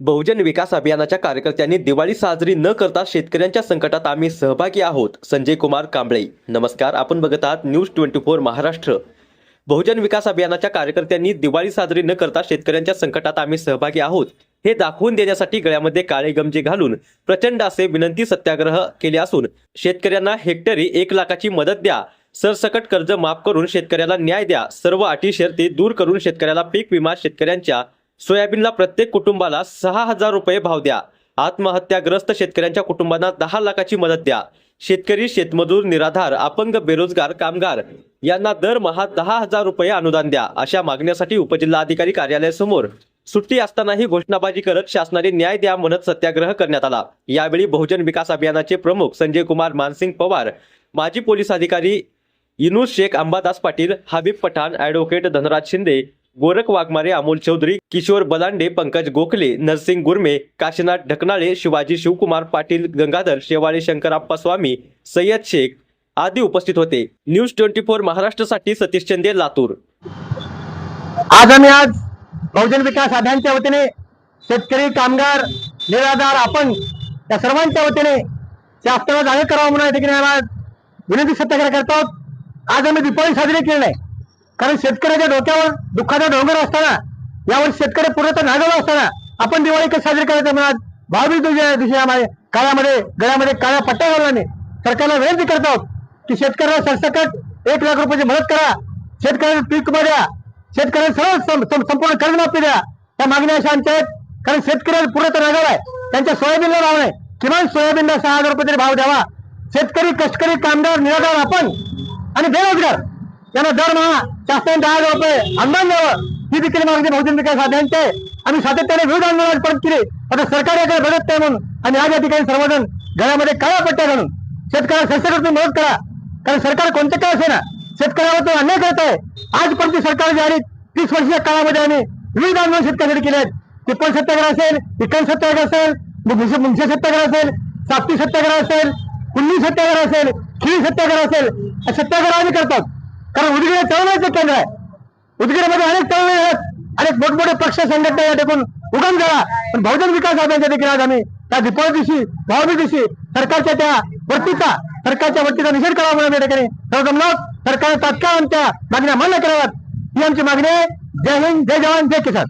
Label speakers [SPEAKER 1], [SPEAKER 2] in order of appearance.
[SPEAKER 1] बहुजन विकास अभियानाच्या कार्यकर्त्यांनी दिवाळी साजरी न करता शेतकऱ्यांच्या संकटात आम्ही सहभागी आहोत. संजय कुमार कांबळे. नमस्कार आपण बघत आहात news twenty four Maharashtra. Bahujan Vikas अभियानाच्या कार्यकर्त्यांनी दिवाळी साजरी न करता शेतकऱ्यांच्या संकटात आम्ही सहभागी आहोत. हे दाखवून देण्यासाठी गळ्यामध्ये काळे गमजे घालून प्रचंड असे विनंती सत्याग्रह केले असून शेतकऱ्यांना हेक्टरी एक लाखाची मदत द्या. सरसकट कर्ज माफ करून शेतकऱ्याला न्याय द्या. सर्व अटी शर्ती दूर करून शेतकऱ्याला पीक विमा शेतकऱ्यांच्या सोयाबीनला प्रत्येक कुटुंबाला सहा हजार रुपये भाव द्या. आत्महत्याग्रस्त शेतकऱ्यांच्या कुटुंबांना दहा लाखाची मदत द्या. शेतकरी शेतमजूर निराधार अपंग बेरोजगार कामगार यांना दरमहा दहा हजार रुपये अनुदान द्या अशा मागण्यासाठी उपजिल्हाधिकारी कार्यालयासमोर सुट्टी असतानाही घोषणाबाजी करत शासनाने न्याय द्या म्हणत सत्याग्रह करण्यात आला. यावेळी बहुजन विकास अभियानाचे प्रमुख संजय कुमार मानसिंग पवार माजी पोलीस अधिकारी इनुस शेख अंबादास पाटील हबीब पठाण ॲडव्होकेट धनराज शिंदे गोरख वाघमारे अमोल चौधरी किशोर बलांडे पंकज गोखले नरसिंग गुरमे काशीनाथ ढकनाळे शिवाजी शिवकुमार पाटील गंगाधर शेवाळे शंकरप्पा स्वामी सय्यद शेख आदी उपस्थित होते. न्यूज ट्वेंटी फोर महाराष्ट्रासाठी सतीश चंदे लातूर.
[SPEAKER 2] आज आम्ही आज बहुजन विकास आघाडीच्या वतीने शेतकरी कामगार निराधार आपण या सर्वांच्या वतीने शासनाला जागे करावं म्हणून आज विनंती सत्याग्रह करतो आज आम्ही दीपावली साजरी केली नाही. कारण शेतकऱ्याच्या डोक्यावर दुःखाचा डोंगर असताना यावर शेतकरी पूर्णतः नागवला असताना आपण दिवाळी कसं साजरी करायचं म्हणत आज भावी दिवशी काळामध्ये गळ्यामध्ये काळ्या पट्ट्या घालून सरकारला विनंती करत आहोत की शेतकऱ्याला सरसकट एक लाख रुपयाची मदत करा. शेतकऱ्यांना पीक विमा द्या. शेतकऱ्यांना सर्व संपूर्ण कर्जमाफी द्या. त्या मागण्या अशा आमच्या आहेत. कारण शेतकऱ्याला पूर्ण नागाव आहे. त्यांच्या सोयाबीनला भाव नाही. किमान सोयाबीनला सहा हजार रुपये तरी भाव द्यावा. शेतकरी कष्टकरी कामगार निराधार आपण आणि बेरोजगार. यांना दरमहा शासन दहा हजार रुपये अनुदान द्यावं ही देखील मागणी बहुजन विकास अभियानची आम्ही सातत्याने विरोध आंदोलन परत केले. आता सरकार याकडे बघत नाही म्हणून. आणि आज या ठिकाणी सर्वजण घरामध्ये काळ्या पट्ट्या घालून शेतकऱ्याला सरसकट तुम्ही मदत करा. कारण सरकार कोणतं काय असे ना शेतकऱ्यावर तो अन्याय करत आहे. आजपर्यंत सरकार जे आली तीस वर्षाच्या काळामध्ये आम्ही विविध आंदोलन शेतकऱ्यासाठी केले आहेत. टिप्पण सत्याग्रह असेल विकन सत्याग्रह असेल मुंशे सत्याग्रह असेल साप्ती सत्याग्रह असेल कुल्ली सत्याग्रह असेल खीर सत्याग्रह असेल. सत्याग्रह आम्ही करतात. कारण उदगीर तळमळीचं केंद्र आहे. उदगीरमध्ये अनेक तळमळी आहेत. अनेक मोठमोठे पक्ष संघटना या ठिकाण उगम झाला. पण बहुजन विकास आघाडीच्या देखील आज आम्ही त्या दीपावली दिवशी भावनी दिवशी सरकारच्या त्या वृत्तीचा सरकारच्या वृत्तीचा निषेध करावा म्हणून या ठिकाणी सर्व सरकारने तात्काळ आमच्या मागण्या मान्य कराव्यात. ही आमची मागणी आहे. जय हिंद जय जवान जय किसान.